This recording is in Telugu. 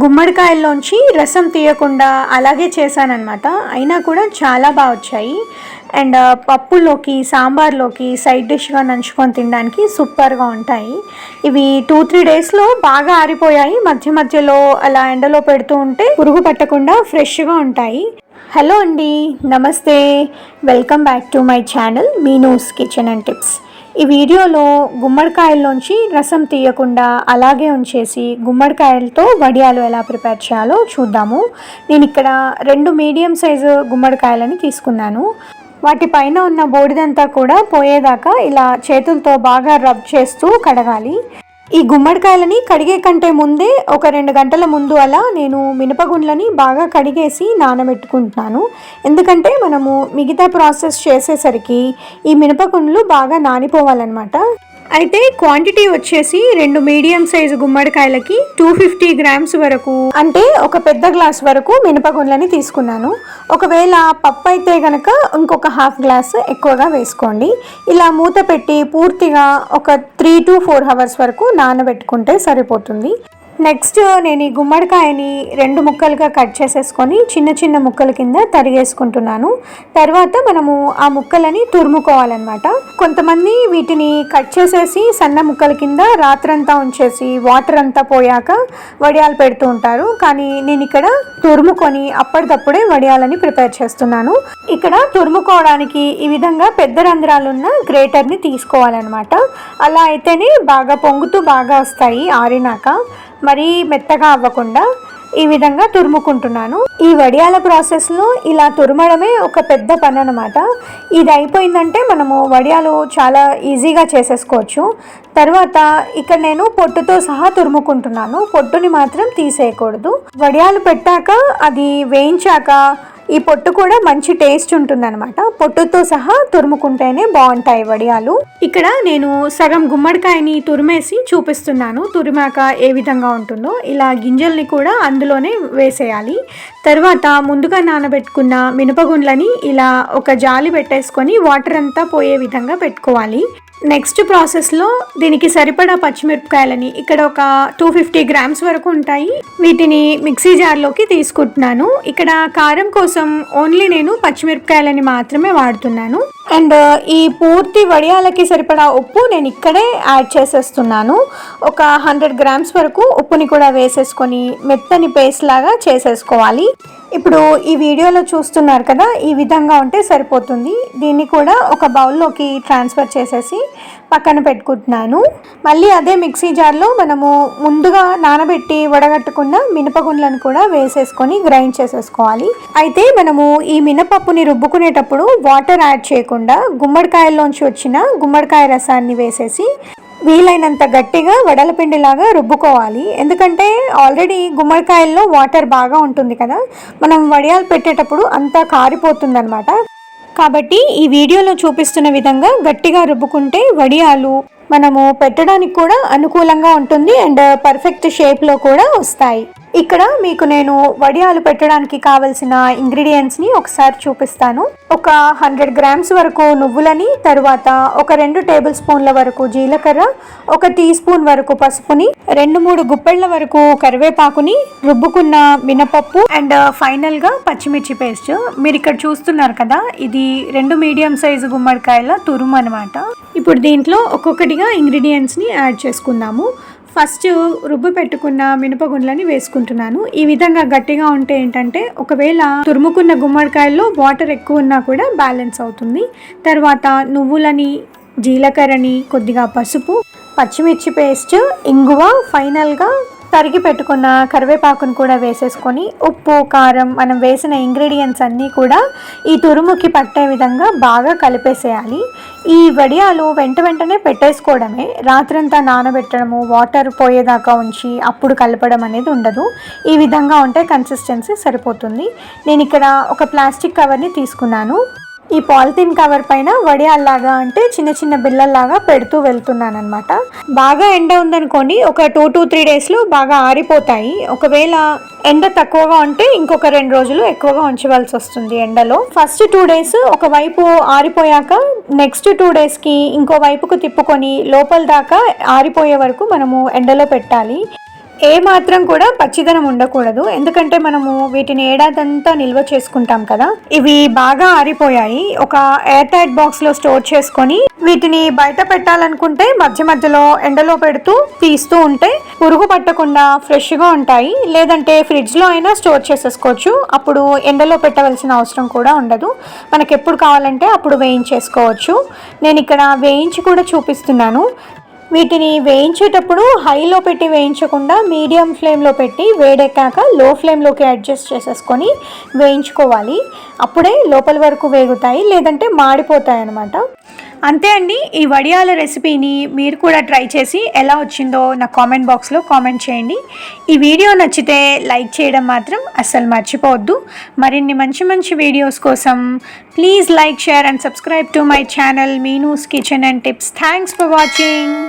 గుమ్మడికాయల్లోంచి రసం తీయకుండా అలాగే చేశానన్నమాట. అయినా కూడా చాలా బాగా వచ్చాయి. అండ్ పప్పులోకి సాంబార్లోకి సైడ్ డిష్గా నంచుకొని తినడానికి సూపర్గా ఉంటాయి. ఇవి టూ త్రీ డేస్లో బాగా ఆరిపోయాయి. మధ్య మధ్యలో అలా ఎండలో పెడుతూ ఉంటే పురుగు పట్టకుండా ఫ్రెష్గా ఉంటాయి. హలో అండి నమస్తే. Welcome back to my channel Meenu's kitchen and tips. ఈ వీడియోలో గుమ్మడికాయల్లోంచి రసం తీయకుండా అలాగే ఉంచేసి గుమ్మడికాయలతో వడియాలు ఎలా ప్రిపేర్ చేయాలో చూద్దాము. నేను ఇక్కడ రెండు మీడియం సైజు గుమ్మడికాయలని తీసుకున్నాను. వాటిపైన ఉన్న బూడిదంతా కూడా పోయేదాకా ఇలా చేతులతో బాగా రబ్ చేస్తూ కడగాలి. ఈ గుమ్మడికాయలని కడిగే కంటే ముందే ఒక రెండు గంటల ముందు అలా నేను మినపగుండ్లని బాగా కడిగేసి నానబెట్టుకుంటున్నాను. ఎందుకంటే మనము మిగతా ప్రాసెస్ చేసేసరికి ఈ మినపగుండ్లు బాగా నానిపోవాలన్నమాట. అయితే క్వాంటిటీ వచ్చేసి రెండు మీడియం సైజు గుమ్మడికాయలకి టూ ఫిఫ్టీ గ్రామ్స్ వరకు. అంటే ఒక పెద్ద గ్లాస్ వరకు మినపగుండ్లని తీసుకున్నాను. ఒకవేళ పప్పు అయితే గనక ఇంకొక హాఫ్ గ్లాస్ ఎక్కువగా వేసుకోండి. ఇలా మూత పెట్టి పూర్తిగా ఒక త్రీ టు ఫోర్ అవర్స్ వరకు నానబెట్టుకుంటే సరిపోతుంది. నెక్స్ట్ నేను ఈ గుమ్మడికాయని రెండు ముక్కలుగా కట్ చేసేసుకొని చిన్న చిన్న ముక్కల కింద తరిగేసుకుంటున్నాను. తర్వాత మనము ఆ ముక్కలని తురుముకోవాలన్నమాట. కొంతమంది వీటిని కట్ చేసేసి సన్న ముక్కల కింద రాత్రంతా ఉంచేసి వాటర్ అంతా పోయాక వడియాలు పెడుతూ ఉంటారు. కానీ నేను ఇక్కడ తురుముకొని అప్పటికప్పుడే వడియాలని ప్రిపేర్ చేస్తున్నాను. ఇక్కడ తురుముకోవడానికి ఈ విధంగా పెద్ద రంధ్రాలున్న గ్రేటర్ని తీసుకోవాలన్నమాట. అలా అయితేనే బాగా పొంగుతూ బాగా వస్తాయి ఆరినాక. మరీ మెత్తగా అవ్వకుండా ఈ విధంగా తురుముకుంటున్నాను. ఈ వడియాల ప్రాసెస్లో ఇలా తురమడమే ఒక పెద్ద పని అనమాట ఇది అయిపోయిందంటే మనము వడియాలు చాలా ఈజీగా చేసేసుకోవచ్చు. తర్వాత ఇక్కడ నేను పొట్టుతో సహా తురుముకుంటున్నాను. పొట్టుని మాత్రం తీసేయకూడదు. వడియాలు పెట్టాక అది వేయించాక ఈ పొట్టు కూడా మంచి టేస్ట్ ఉంటుందన్నమాట. పొట్టుతో సహా తురుముకుంటేనే బాగుంటాయి వడియాలు. ఇక్కడ నేను సగం గుమ్మడికాయని తురిమేసి చూపిస్తున్నాను. తురిమాక ఏ విధంగా ఉంటుందో ఇలా గింజల్ని కూడా అందులోనే వేసేయాలి. తర్వాత ముందుగా నానబెట్టుకున్న మినపగుండ్లని ఇలా ఒక జాలి పెట్టేసుకొని వాటర్ అంతా పోయే విధంగా పెట్టుకోవాలి. నెక్స్ట్ ప్రాసెస్లో దీనికి సరిపడా పచ్చిమిరపకాయలని ఇక్కడ ఒక టూ ఫిఫ్టీ గ్రామ్స్ వరకు ఉంటాయి. వీటిని మిక్సీ జార్లోకి తీసుకుంటున్నాను. ఇక్కడ కారం కోసం ఓన్లీ నేను పచ్చిమిరపకాయలని మాత్రమే వాడుతున్నాను. అండ్ ఈ పూర్తి వడియాలకి సరిపడా ఉప్పు నేను ఇక్కడే యాడ్ చేసేస్తున్నాను. ఒక హండ్రెడ్ గ్రామ్స్ వరకు ఉప్పుని కూడా వేసేసుకొని మెత్తని పేస్ట్ లాగా చేసేసుకోవాలి. ఇప్పుడు ఈ వీడియోలో చూస్తున్నారు కదా ఈ విధంగా ఉంటే సరిపోతుంది. దీన్ని కూడా ఒక బౌల్లోకి ట్రాన్స్ఫర్ చేసేసి పక్కన పెట్టుకుంటున్నాను. మళ్ళీ అదే మిక్సీ జార్లో మనము ముందుగా నానబెట్టి వడగట్టుకున్న మినపగుండ్లను కూడా వేసేసుకొని గ్రైండ్ చేసేసుకోవాలి. అయితే మనము ఈ మినపప్పుని రుబ్బుకునేటప్పుడు వాటర్ యాడ్ చేయకుండా గుమ్మడికాయల్లోంచి వచ్చిన గుమ్మడికాయ రసాన్ని వేసేసి వీలైనంత గట్టిగా వడలపిండిలాగా రుబ్బుకోవాలి. ఎందుకంటే ఆల్రెడీ గుమ్మడికాయల్లో వాటర్ బాగా ఉంటుంది కదా. మనం వడియాలు పెట్టేటప్పుడు అంతా కారిపోతుంది అనమాట కాబట్టి ఈ వీడియోలో చూపిస్తున్న విధంగా గట్టిగా రుబ్బుకుంటే వడియాలు మనము పెట్టడానికి కూడా అనుకూలంగా ఉంటుంది అండ్ పర్ఫెక్ట్ షేప్లో కూడా వస్తాయి. ఇక్కడ మీకు నేను వడియాలు పెట్టడానికి కావలసిన ఇంగ్రీడియంట్స్ని ఒకసారి చూపిస్తాను. ఒక హండ్రెడ్ గ్రామ్స్ వరకు నువ్వులని తరువాత ఒక రెండు టేబుల్ స్పూన్ల వరకు జీలకర్ర ఒక టీ స్పూన్ వరకు పసుపుని రెండు మూడు గుప్పెళ్ళ వరకు కరివేపాకుని రుబ్బుకున్న మినపప్పు అండ్ ఫైనల్గా పచ్చిమిర్చి పేస్ట్ మీరు ఇక్కడ చూస్తున్నారు కదా ఇది రెండు మీడియం సైజు గుమ్మడికాయల తురుము అనమాట ఇప్పుడు దీంట్లో ఒక్కొక్కటిగా ఇంగ్రీడియంట్స్ని యాడ్ చేసుకుందాము. ఫస్ట్ రుబ్బు పెట్టుకున్న మినపగుండ్లని వేసుకుంటున్నాను. ఈ విధంగా గట్టిగా ఉంటే ఏంటంటే ఒకవేళ తురుముకున్న గుమ్మడికాయల్లో వాటర్ ఎక్కువ ఉన్నా కూడా బ్యాలెన్స్ అవుతుంది. తర్వాత నువ్వులని జీలకర్రని కొద్దిగా పసుపు పచ్చిమిర్చి పేస్ట్ ఇంగువ ఫైనల్గా తరిగి పెట్టుకున్న కరివేపాకును కూడా వేసేసుకొని ఉప్పు కారం మనం వేసిన ఇంగ్రీడియంట్స్ అన్నీ కూడా ఈ తురుముకి పట్టే విధంగా బాగా కలిపేసేయాలి. ఈ వడియాలు వెంట వెంటనే పెట్టేసుకోవడమే. రాత్రంతా నానబెట్టడము వాటర్ పోయేదాకా ఉంచి అప్పుడు కలపడం అనేది ఉండదు. ఈ విధంగా ఉంటే కన్సిస్టెన్సీ సరిపోతుంది. నేను ఇక్కడ ఒక ప్లాస్టిక్ కవర్ని తీసుకున్నాను. ఈ పాలిథిన్ కవర్ పైన వడియాల్లాగా అంటే చిన్న చిన్న బిళ్ళల్లాగా పెడుతూ వెళ్తున్నాను అనమాట బాగా ఎండ ఉందనుకోండి ఒక టూ టు త్రీ డేస్లో బాగా ఆరిపోతాయి. ఒకవేళ ఎండ తక్కువగా ఉంటే ఇంకొక రెండు రోజులు ఎక్కువగా ఉంచవలసి వస్తుంది ఎండలో. ఫస్ట్ టూ డేస్ ఒక వైపు ఆరిపోయాక నెక్స్ట్ టూ డేస్కి ఇంకో వైపుకు తిప్పుకొని లోపల దాకా ఆరిపోయే వరకు మనము ఎండలో పెట్టాలి. ఏ మాత్రం కూడా పచ్చిదనం ఉండకూడదు. ఎందుకంటే మనము వీటిని ఏడాదంతా నిల్వ చేసుకుంటాం కదా. ఇవి బాగా ఆరిపోయాయి. ఒక ఎయిర్ టైట్ బాక్స్లో స్టోర్ చేసుకొని వీటిని బయట పెట్టాలనుకుంటే మధ్య మధ్యలో ఎండలో పెడుతూ తీస్తూ ఉంటే పురుగు పట్టకుండా ఫ్రెష్గా ఉంటాయి. లేదంటే ఫ్రిడ్జ్లో అయినా స్టోర్ చేసేసుకోవచ్చు. అప్పుడు ఎండలో పెట్టవలసిన అవసరం కూడా ఉండదు. మనకి ఎప్పుడు కావాలంటే అప్పుడు వేయించేసుకోవచ్చు. నేను ఇక్కడ వేయించి కూడా చూపిస్తున్నాను. వీటిని వేయించేటప్పుడు హైలో పెట్టి వేయించకుండా మీడియం ఫ్లేమ్లో పెట్టి వేడెక్కాక లో ఫ్లేమ్లోకి అడ్జస్ట్ చేసేసుకొని వేయించుకోవాలి. అప్పుడే లోపల వరకు వేగుతాయి లేదంటే మాడిపోతాయి అన్నమాట. అంతే అండి ఈ వడియాల రెసిపీని మీరు కూడా ట్రై చేసి ఎలా వచ్చిందో నా కామెంట్ బాక్స్లో కామెంట్ చేయండి. ఈ వీడియో నచ్చితే లైక్ చేయడం మాత్రం అస్సలు మర్చిపోవద్దు. మరిన్ని మంచి మంచి వీడియోస్ కోసం please like share and subscribe to my channel Meenu's kitchen and tips. Thanks for watching.